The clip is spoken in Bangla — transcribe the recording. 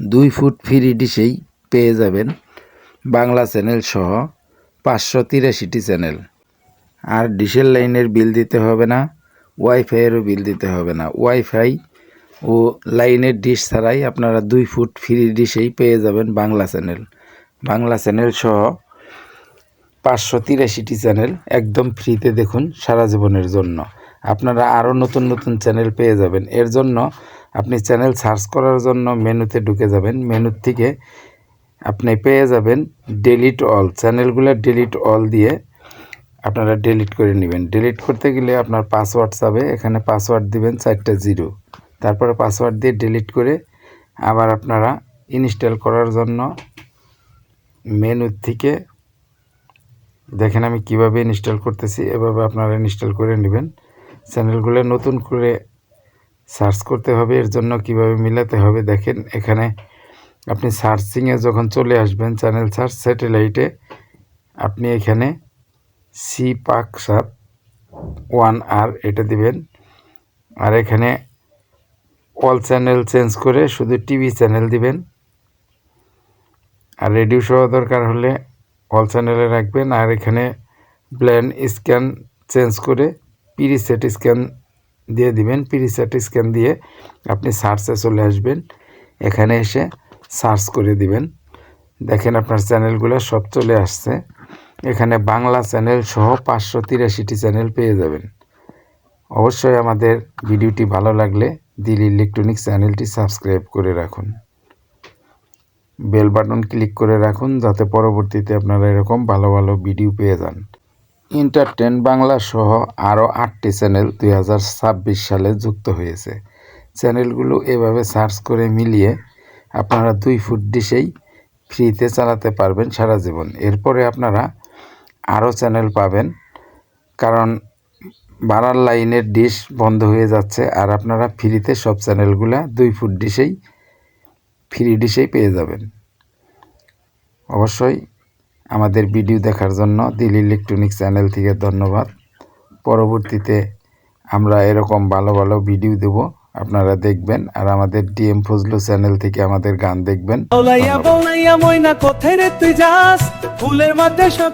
দুই ফুট ফ্রি ডিশেই পেয়ে যাবেন বাংলা চ্যানেল সহ পাঁচশো তিরাশিটি চ্যানেল। আর ডিশের লাইনের বিল দিতে হবে না, ওয়াইফাইয়েরও বিল দিতে হবে না। ওয়াইফাই ও লাইনের ডিশ ছাড়াই আপনারা দুই ফুট ফ্রি ডিশেই পেয়ে যাবেন বাংলা চ্যানেল। বাংলা চ্যানেল সহ পাঁচশো তিরাশিটি চ্যানেল একদম ফ্রিতে দেখুন সারা জীবনের জন্য। আপনারা আরও নতুন নতুন চ্যানেল পেয়ে যাবেন। এর জন্য আপনি চ্যানেল সার্চ করার জন্য মেনুতে ঢুকে যাবেন। মেনুর থেকে আপনি পেয়ে যাবেন ডিলিট অল চ্যানেলগুলো ডিলিট অল দিয়ে আপনারা ডিলিট করে নেবেন। ডিলিট করতে গেলে আপনার পাসওয়ার্ড চাবে। এখানে পাসওয়ার্ড দিবেন চারটা জিরো। তারপরে পাসওয়ার্ড দিয়ে ডিলিট করে আবার আপনারা ইনস্টল করার জন্য মেনুর থেকে দেখেন আমি কীভাবে ইনস্টল করতেছি। এভাবে আপনারা ইনস্টল করে নেবেন। চ্যানেলগুলো নতুন করে সার্চ করতে হবে, এর জন্য কীভাবে মিলাতে হবে? দেখেন, এখানে আপনি সার্চিংয়ে যখন চলে আসবেন চ্যানেল সার্চ স্যাটেলাইটে, আপনি এখানে সি পাক সাত ওয়ান আর এটা দিবেন। আর এখানে অল চ্যানেল চেঞ্জ করে শুধু টিভি চ্যানেল দিবেন। আর রেডিও সহ দরকার হলে অল চ্যানেলে রাখবেন। আর এখানে ব্ল্যান্ড স্ক্যান চেঞ্জ করে পিরিসেট স্ক্যান দিয়ে দিবেন পিরিসেট স্ক্যান দিয়ে আপনি সার্চে চলে আসবেন। এখানে এসে সার্চ করে দিবেন। দেখেন আপনার চ্যানেলগুলো সব চলে আসছে। এখানে বাংলা চ্যানেল সহ পাঁচশো তিরাশিটি চ্যানেল পেয়ে যাবেন। অবশ্যই আমাদের ভিডিওটি ভালো লাগলে দিল ইলেকট্রনিক্স চ্যানেলটি সাবস্ক্রাইব করে রাখুন। বেল বাটন ক্লিক করে রাখুন যাতে পরবর্তীতে আপনারা এরকম ভালো ভালো ভিডিও পেয়ে যান। এন্টারটেন বাংলা সহ আরও আটটি চ্যানেল দুই হাজার ছাব্বিশ সালে যুক্ত হয়েছে। চ্যানেলগুলো এভাবে সার্চ করে মিলিয়ে আপনারা দুই ফুট ডিশেই ফ্রিতে চালাতে পারবেন সারা জীবন। এরপরে আপনারা আরও চ্যানেল পাবেন, কারণ বাড়ার লাইনের ডিশ বন্ধ হয়ে যাচ্ছে আর আপনারা ফ্রিতে সব চ্যানেলগুলা দুই ফুট ডিশেই ফ্রি ডিশেই পেয়ে যাবেন। অবশ্যই আমাদের ভিডিও দেখার জন্য দিল ইলেকট্রনিক চ্যানেল থেকে ধন্যবাদ। পরবর্তীতে আমরা এরকম ভালো ভালো ভিডিও দেব। আপনারা দেখবেন আর আমাদের ডিএম ফজলু চ্যানেল থেকে আমাদের গান দেখবেন। ময়না কোথায় রে তুই যাস? ফুলের মধ্যে সব